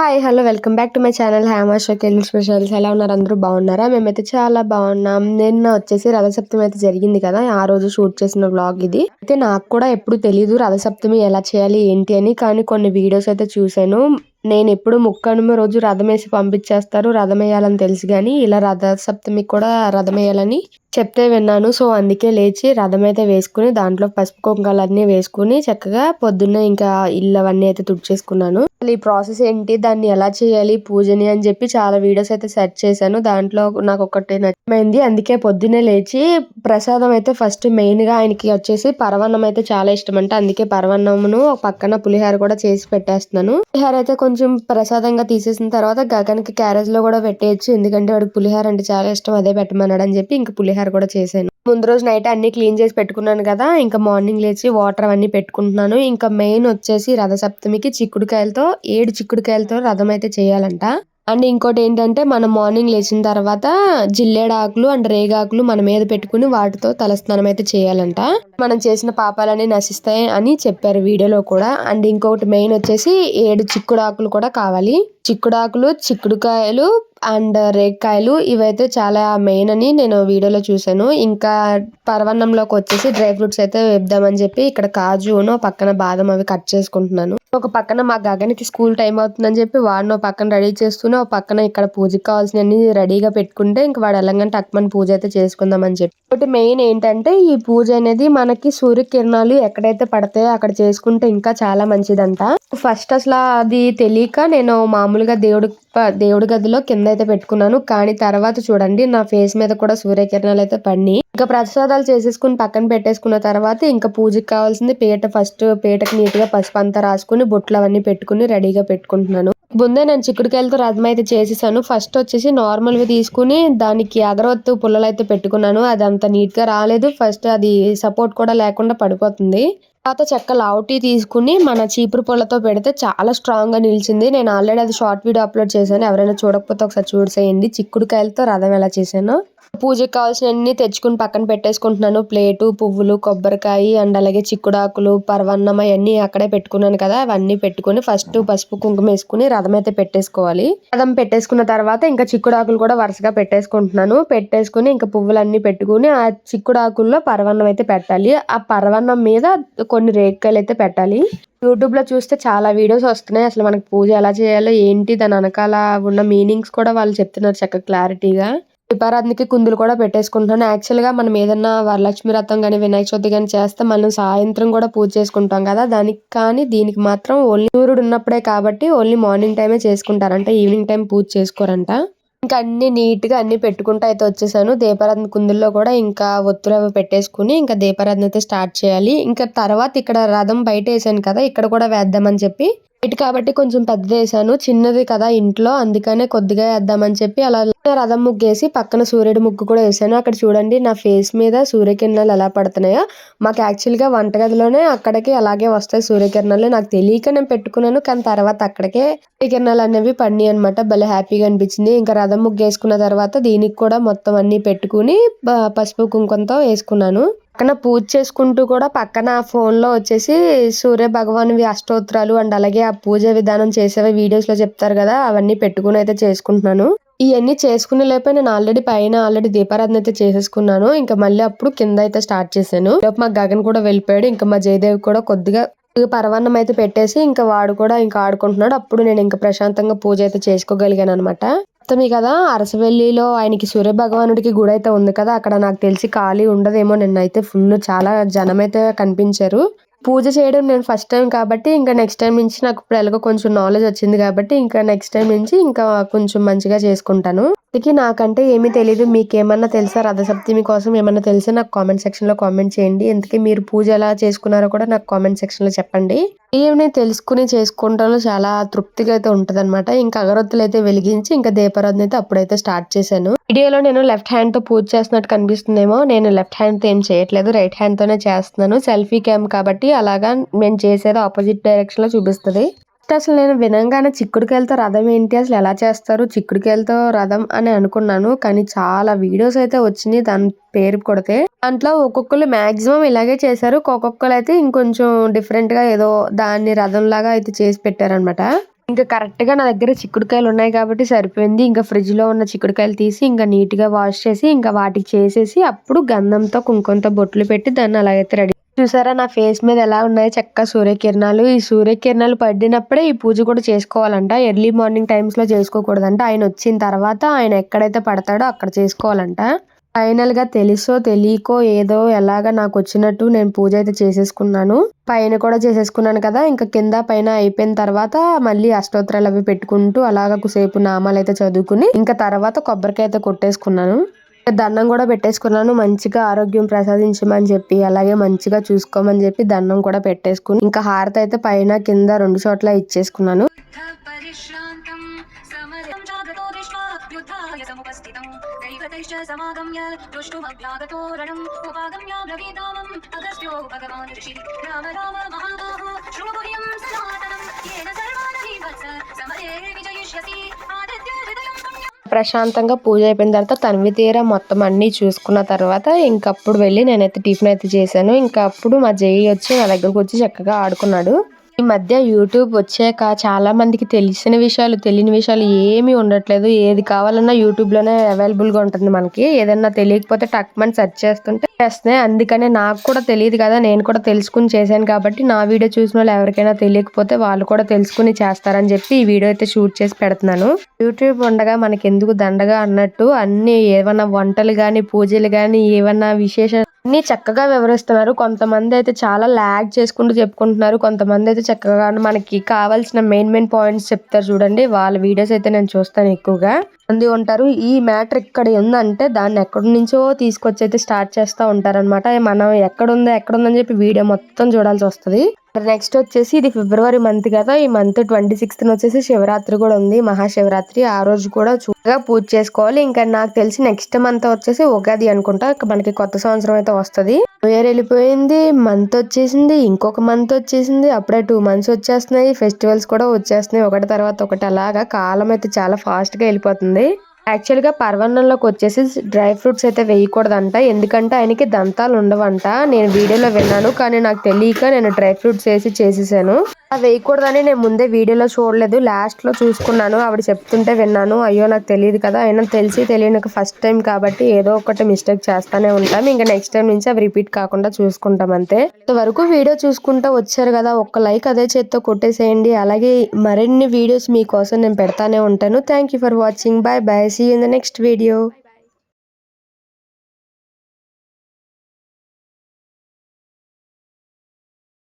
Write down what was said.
Hi hello welcome back to my channel హ్యామా షోకెల్ specials ఎలా ఉన్నారు అందరూ బాగున్నారా? మేమైతే చాలా బాగున్నాం. నిన్న వచ్చేసి రథసప్తమి అయితే జరిగింది కదా ఆ రోజు షూట్ చేసిన వ్లాగ్ ఇది. అయితే నాకు కూడా ఎప్పుడు తెలియదు రథసప్తమి ఎలా చేయాలి ఏంటి అని కానీ కొన్ని వీడియోస్ అయితే చూశాను. నేను ఎప్పుడు ముక్కనుమ రోజు రథం వేసి పంపించేస్తారు. రథం వేయాలని తెలుసు కానీ ఇలా రథ సప్తమికి కూడా రథం వేయాలని చెప్తే విన్నాను. సో అందుకే లేచి రథం అయితే వేసుకుని దాంట్లో పసుపు కుంకాలన్నీ వేసుకుని చక్కగా పొద్దున్నే ఇంకా ఇల్లు అవన్నీ అయితే తుడిచేసుకున్నాను. ఈ ప్రాసెస్ ఏంటి? దాన్ని ఎలా చేయాలి? పూజని అని చెప్పి చాలా వీడియోస్ అయితే సెర్చ్ చేశాను. దాంట్లో నాకు ఒకటి నచ్చమైంది అందుకే పొద్దున్నే లేచి ప్రసాదం అయితే ఫస్ట్ మెయిన్గా ఆయనకి వచ్చేసి పరవన్నం అయితే చాలా ఇష్టం అంట. అందుకే పరవన్నమును పక్కన పులిహార కూడా చేసి పెట్టేస్తున్నాను. పులిహార అయితే కొంచెం కొంచెం ప్రసాదంగా తీసేసిన తర్వాత గగన్కి క్యారేజ్లో కూడా పెట్టేయచ్చు. ఎందుకంటే వాడికి పులిహార అంటే చాలా ఇష్టం అదే పెట్టమన్నాడు అని చెప్పి ఇంకా పులిహార కూడా చేశాను. ముందు రోజు నైట్ అన్ని క్లీన్ చేసి పెట్టుకున్నాను కదా ఇంకా మార్నింగ్ లేచి వాటర్ అవన్నీ పెట్టుకుంటున్నాను. ఇంకా మెయిన్ వచ్చేసి రథసప్తమికి చిక్కుడుకాయలతో ఏడు చిక్కుడుకాయలతో రథం అయితే చేయాలంట. అండ్ ఇంకోటి ఏంటంటే మనం మార్నింగ్ లేచిన తర్వాత జిల్లేడాకులు అండ్ రేగాకులు మన మీద పెట్టుకుని వాటితో తలస్నానం అయితే చేయాలంట. మనం చేసిన పాపాలన్నీ నశిస్తాయి అని చెప్పారు వీడియోలో కూడా. అండ్ ఇంకొకటి మెయిన్ వచ్చేసి ఏడు చిక్కుడాకులు కూడా కావాలి. చిక్కుడాకులు చిక్కుడుకాయలు అండ్ రేక్కాయలు ఇవైతే చాలా మెయిన్ అని నేను వీడియోలో చూసాను ఇంకా పరవన్నంలోకి వచ్చేసి డ్రై ఫ్రూట్స్ అయితే వేద్దామని చెప్పి ఇక్కడ కాజును పక్కన బాదం అవి కట్ చేసుకుంటున్నాను. ఒక పక్కన మా గగనికి స్కూల్ టైం అవుతుందని చెప్పి వాడిని ఒక పక్కన రెడీ చేస్తూనే ఒక పక్కన ఇక్కడ పూజకి కావాల్సినవన్నీ రెడీగా పెట్టుకుంటే ఇంకా వాడు వెళ్ళంగానే టక్మన్ పూజ అయితే చేసుకుందామని చెప్పి. ఒకటి మెయిన్ ఏంటంటే ఈ పూజ అనేది మనకి సూర్యకిరణాలు ఎక్కడైతే పడతాయో అక్కడ చేసుకుంటే ఇంకా చాలా మంచిదంట. ఫస్ట్ అసలు అది తెలియక నేను మామూలుగా దేవుడు దేవుడి గదిలో కింద అయితే పెట్టుకున్నాను. కానీ తర్వాత చూడండి నా ఫేస్ మీద కూడా సూర్యకిరణాలు అయితే పడినాయి. ఇంకా ప్రసాదాలు చేసేసుకుని పక్కన పెట్టేసుకున్న తర్వాత ఇంకా పూజకి కావాల్సింది పీట ఫస్ట్ పీటకి నీట్గా పసుపు అంతా రాసుకుని బొట్లు అవన్నీ పెట్టుకుని రెడీగా పెట్టుకుంటున్నాను. ముందే నేను చిక్కుడుకాయలతో రథం అయితే చేసేసాను. ఫస్ట్ వచ్చేసి నార్మల్వి తీసుకుని దానికి అగరవత్తు పుల్లలు అయితే పెట్టుకున్నాను. అది అంత నీట్గా రాలేదు. ఫస్ట్ అది సపోర్ట్ కూడా లేకుండా పడిపోతుంది. తర్వాత చెక్క లావుటీ తీసుకుని మన చీపురు పొలతో పెడితే చాలా స్ట్రాంగ్గా నిలిచింది. నేను ఆల్రెడీ అది షార్ట్ వీడియో అప్లోడ్ చేశాను. ఎవరైనా చూడకపోతే ఒకసారి చూసేయండి. చిక్కుడుకాయలతో రథం ఎలా చేశాను. పూజకి కావాల్సినవన్నీ తెచ్చుకుని పక్కన పెట్టేసుకుంటున్నాను. ప్లేటు పువ్వులు కొబ్బరికాయ అండ్ అలాగే చిక్కుడాకులు పర్వన్నం అవన్నీ అక్కడే పెట్టుకున్నాను కదా అవన్నీ పెట్టుకుని ఫస్ట్ పసుపు కుంకుమ వేసుకుని రథం అయితే పెట్టేసుకోవాలి. రథం పెట్టేసుకున్న తర్వాత ఇంకా చిక్కుడాకులు కూడా వరుసగా పెట్టేసుకుంటున్నాను. పెట్టేసుకుని ఇంకా పువ్వులన్నీ పెట్టుకుని ఆ చిక్కుడాకుల్లో పర్వన్నం అయితే పెట్టాలి. ఆ పర్వన్నం మీద కొన్ని రేక్కాయలు అయితే పెట్టాలి. యూట్యూబ్లో చూస్తే చాలా వీడియోస్ వస్తున్నాయి. అసలు మనకి పూజ ఎలా చేయాలో ఏంటి దాని వెనకాల ఉన్న మీనింగ్స్ కూడా వాళ్ళు చెప్తున్నారు చక్కగా క్లారిటీగా. దీపారాధనకి కుందులు కూడా పెట్టేసుకుంటున్నాను. యాక్చువల్గా మనం ఏదన్నా వరలక్ష్మి వ్రతం కానీ వినాయక చవితి కానీ చేస్తే మనం సాయంత్రం కూడా పూజ చేసుకుంటాం కదా. దానికి కానీ దీనికి మాత్రం ఓన్లీ సూర్యుడు ఉన్నప్పుడే కాబట్టి ఓన్లీ మార్నింగ్ టైమే చేసుకుంటారంట. ఈవినింగ్ టైం పూజ చేసుకోరంట. ఇంకా అన్ని నీట్గా అన్ని పెట్టుకుంటూ అయితే వచ్చేసాను. దీపారాధన కుందుల్లో కూడా ఇంకా ఒత్తులు అవి పెట్టేసుకుని ఇంకా దీపారాధన అయితే స్టార్ట్ చేయాలి. ఇంకా తర్వాత ఇక్కడ రథం బయట వేసాను కదా ఇక్కడ కూడా వేద్దామని చెప్పి వెయిట్ కాబట్టి కొంచెం పెద్దది వేసాను. చిన్నది కదా ఇంట్లో. అందుకనే కొద్దిగా వేద్దామని చెప్పి అలా రథం ముగ్గు వేసి పక్కన సూర్యుడు ముగ్గు కూడా వేసాను. అక్కడ చూడండి నా ఫేస్ మీద సూర్యకిరణాలు ఎలా పడుతున్నాయో. మాకు యాక్చువల్గా వంటగదిలోనే అక్కడికి అలాగే వస్తాయి సూర్యకిరణాలు. నాకు తెలియక నేను పెట్టుకున్నాను. కానీ తర్వాత అక్కడికే సూర్యకిరణాలు అనేవి పడినాయి అనమాట భలే హ్యాపీగా అనిపించింది. ఇంకా రథం ముగ్గు వేసుకున్న తర్వాత దీనికి కూడా మొత్తం అన్నీ పెట్టుకుని పసుపు కుంకుమతో వేసుకున్నాను. పక్కన పూజ చేసుకుంటూ కూడా పక్కన ఫోన్లో వచ్చేసి సూర్య భగవాన్వి అష్టోత్తరాలు అండ్ అలాగే ఆ పూజ విధానం చేసేవి వీడియోస్లో చెప్తారు కదా అవన్నీ పెట్టుకుని అయితే చేసుకుంటున్నాను. ఇవన్నీ చేసుకునే లోపే నేను ఆల్రెడీ పైన ఆల్రెడీ దీపారాధన అయితే చేసేసుకున్నాను. ఇంకా మళ్ళీ అప్పుడు కింద అయితే స్టార్ట్ చేశాను. మా గగన్ కూడా వెళ్ళిపోయాడు. ఇంకా మా జయదేవ్ కూడా కొద్దిగా పరవన్నం అయితే పెట్టేసి ఇంకా వాడు కూడా ఇంకా ఆడుకుంటున్నాడు. అప్పుడు నేను ఇంకా ప్రశాంతంగా పూజ అయితే చేసుకోగలిగాను అనమాట అర్థమే కదా అరసవెల్లిలో ఆయనకి సూర్య భగవానుడికి గుడి అయితే ఉంది కదా అక్కడ నాకు తెలిసి ఖాళీ ఉండదేమో నిన్నైతే ఫుల్ చాలా జనం అయితే కనిపించారు. పూజ చేయడం నేను ఫస్ట్ టైం కాబట్టి ఇంకా నెక్స్ట్ టైం నుంచి నాకు ఇప్పుడు ఎలాగో కొంచెం నాలెడ్జ్ వచ్చింది కాబట్టి ఇంకా నెక్స్ట్ టైం నుంచి ఇంకా కొంచెం మంచిగా చేసుకుంటాను. అందుకే నాకంటే ఏమీ తెలియదు మీకేమన్నా తెలుసా రథసప్తమి కోసం? ఏమన్నా తెలిసా? నాకు కామెంట్ సెక్షన్లో కామెంట్ చేయండి. ఎందుకే మీరు పూజ ఎలా చేసుకున్నారో కూడా నాకు కామెంట్ సెక్షన్లో చెప్పండి. ఏమి తెలుసుకుని చేసుకుంటాను చాలా తృప్తిగా అయితే ఉంటుంది అనమాట ఇంకా అగరొత్తులు అయితే వెలిగించి ఇంకా దీపారాధన అయితే అప్పుడైతే స్టార్ట్ చేశాను. వీడియోలో నేను లెఫ్ట్ హ్యాండ్తో పూజ చేస్తున్నట్టు కనిపిస్తుందేమో. నేను లెఫ్ట్ హ్యాండ్తో ఏం చేయట్లేదు. రైట్ హ్యాండ్ తోనే చేస్తున్నాను. సెల్ఫీ క్యామ్ కాబట్టి అలాగా నేను చేసేది ఆపోజిట్ డైరెక్షన్లో చూపిస్తుంది. అసలు నేను వినంగానే చిక్కుడుకాయలతో రథం ఏంటి అసలు ఎలా చేస్తారు చిక్కుడుకాయలతో రథం అని అనుకున్నాను. కానీ చాలా వీడియోస్ అయితే వచ్చినాయి దాని పేరు కొడితే. దాంట్లో ఒక్కొక్కరు మ్యాక్సిమం ఇలాగే చేశారు. ఒక్కొక్కరు అయితే ఇంకొంచెం డిఫరెంట్గా ఏదో దాన్ని రథం లాగా అయితే చేసి పెట్టారనమాట ఇంకా కరెక్ట్గా నా దగ్గర చిక్కుడుకాయలు ఉన్నాయి కాబట్టి సరిపోయింది. ఇంకా ఫ్రిడ్జ్లో ఉన్న చిక్కుడుకాయలు తీసి ఇంకా నీట్గా వాష్ చేసి ఇంకా వాటికి చేసేసి అప్పుడు గంధంతో కుంకుమతో బొట్లు పెట్టి దాన్ని అలాగైతే రెడీ చూసారా? నా ఫేస్ మీద ఎలా ఉన్నాయి చక్క సూర్యకిరణాలు. ఈ సూర్యకిరణాలు పడినప్పుడే ఈ పూజ కూడా చేసుకోవాలంట. ఎర్లీ మార్నింగ్ టైమ్స్లో చేసుకోకూడదంట. ఆయన వచ్చిన తర్వాత ఆయన ఎక్కడైతే పడతాడో అక్కడ చేసుకోవాలంట. ఫైనల్గా తెలుసో తెలియకో ఏదో ఎలాగ నాకు వచ్చినట్టు నేను పూజ అయితే చేసేసుకున్నాను. పైన కూడా చేసేసుకున్నాను కదా. ఇంకా కింద పైన అయిపోయిన తర్వాత మళ్ళీ అష్టోత్తరాలు అవి పెట్టుకుంటూ అలాగ కుసేపు నామాలు అయితే చదువుకుని ఇంకా తర్వాత కొబ్బరికాయ అయితే కొట్టేసుకున్నాను. దండం కూడా పెట్టేసుకున్నాను. మంచిగా ఆరోగ్యం ప్రసాదించమని చెప్పి అలాగే మంచిగా చూసుకోమని చెప్పి దండం కూడా పెట్టేసుకుని ఇంకా హారత అయితే పైన కింద రెండు చోట్ల ఇచ్చేసుకున్నాను. సమరే ప్రశాంతంగా పూజ అయిపోయిన తర్వాత తనివి తీర మొత్తం అన్నీ చూసుకున్న తర్వాత ఇంకప్పుడు వెళ్ళి నేనైతే టిఫిన్ అయితే చేశాను. ఇంకా అప్పుడు మా జేఈ వచ్చి నా దగ్గరకు వచ్చి చక్కగా ఆడుకున్నాడు. ఈ మధ్య యూట్యూబ్ వచ్చాక చాలా మందికి తెలిసిన విషయాలు తెలియని విషయాలు ఏమీ ఉండట్లేదు. ఏది కావాలన్నా యూట్యూబ్లోనే అవైలబుల్గా ఉంటుంది మనకి. ఏదన్నా తెలియకపోతే టక్ మని సెర్చ్ చేస్తుంటే చేస్తున్నాయి అందుకనే నాకు కూడా తెలియదు కదా నేను కూడా తెలుసుకుని చేశాను కాబట్టి నా వీడియో చూసిన వాళ్ళు ఎవరికైనా తెలియకపోతే వాళ్ళు కూడా తెలుసుకుని చేస్తారని చెప్పి ఈ వీడియో అయితే షూట్ చేసి పెడుతున్నాను. యూట్యూబ్ ఉండగా మనకి ఎందుకు దండగా అన్నట్టు అన్ని ఏమన్నా వంటలు కానీ పూజలు కానీ ఏమన్నా విశేష అన్ని చక్కగా వివరిస్తున్నారు. కొంతమంది అయితే చాలా ల్యాగ్ చేసుకుంటూ చెప్పుకుంటున్నారు. కొంతమంది అయితే చక్కగా మనకి కావాల్సిన మెయిన్ మెయిన్ పాయింట్స్ చెప్తారు చూడండి. వాళ్ళ వీడియోస్ అయితే నేను చూస్తాను ఎక్కువగా. మంది ఉంటారు. ఈ మ్యాటర్ ఇక్కడ ఉందంటే దాన్ని ఎక్కడి నుంచో తీసుకొచ్చి అయితే స్టార్ట్ చేస్తూ ఉంటారనమాట మనం ఎక్కడుందో ఎక్కడుందని చెప్పి వీడియో మొత్తం చూడాల్సి వస్తుంది. నెక్స్ట్ వచ్చేసి ఇది ఫిబ్రవరి మంత్ కదా. ఈ మంత్ ట్వంటీ సిక్స్త్ వచ్చేసి శివరాత్రి కూడా ఉంది. మహాశివరాత్రి. ఆ రోజు కూడా చూడగా పూజ చేసుకోవాలి. ఇంకా నాకు తెలిసి నెక్స్ట్ మంత్ వచ్చేసి ఉగాది అనుకుంటా. మనకి కొత్త సంవత్సరం అయితే వస్తుంది. న్యూ ఇయర్ వెళ్ళిపోయింది. మంత్ వచ్చేసింది. ఇంకొక మంత్ వచ్చేసింది. అప్పుడే టూ మంత్స్ వచ్చేస్తున్నాయి. ఫెస్టివల్స్ కూడా వచ్చేస్తున్నాయి. ఒకటి తర్వాత ఒకటి అలాగా. కాలం అయితే చాలా ఫాస్ట్గా వెళ్ళిపోతుంది. యాక్చువల్గా పర్వన్నంలోకి వచ్చేసి డ్రై ఫ్రూట్స్ అయితే వేయకూడదంట. ఎందుకంటే ఆయనకి దంతాలు ఉండవంట. నేను వీడియోలో విన్నాను కానీ నాకు తెలియక నేను డ్రై ఫ్రూట్స్ వేసి చేసేసాను. వేయకూడదని నేను ముందే వీడియోలో చూడలేదు. లాస్ట్లో చూసుకున్నాను. ఆవిడ చెప్తుంటే విన్నాను. అయ్యో నాకు తెలియదు కదా. అయినా తెలిసి తెలియని ఫస్ట్ టైం కాబట్టి ఏదో ఒకటి మిస్టేక్ చేస్తానే ఉంటాం. ఇంకా నెక్స్ట్ టైం నుంచి అవి రిపీట్ కాకుండా చూసుకుంటాం అంతే. ఇంతవరకు వీడియో చూసుకుంటూ వచ్చారు కదా. ఒక్క లైక్ అదే చేత్తో కొట్టేసేయండి. అలాగే మరిన్ని వీడియోస్ మీకోసం నేను పెడతానే ఉంటాను. Thank you for watching bye bye see in the next video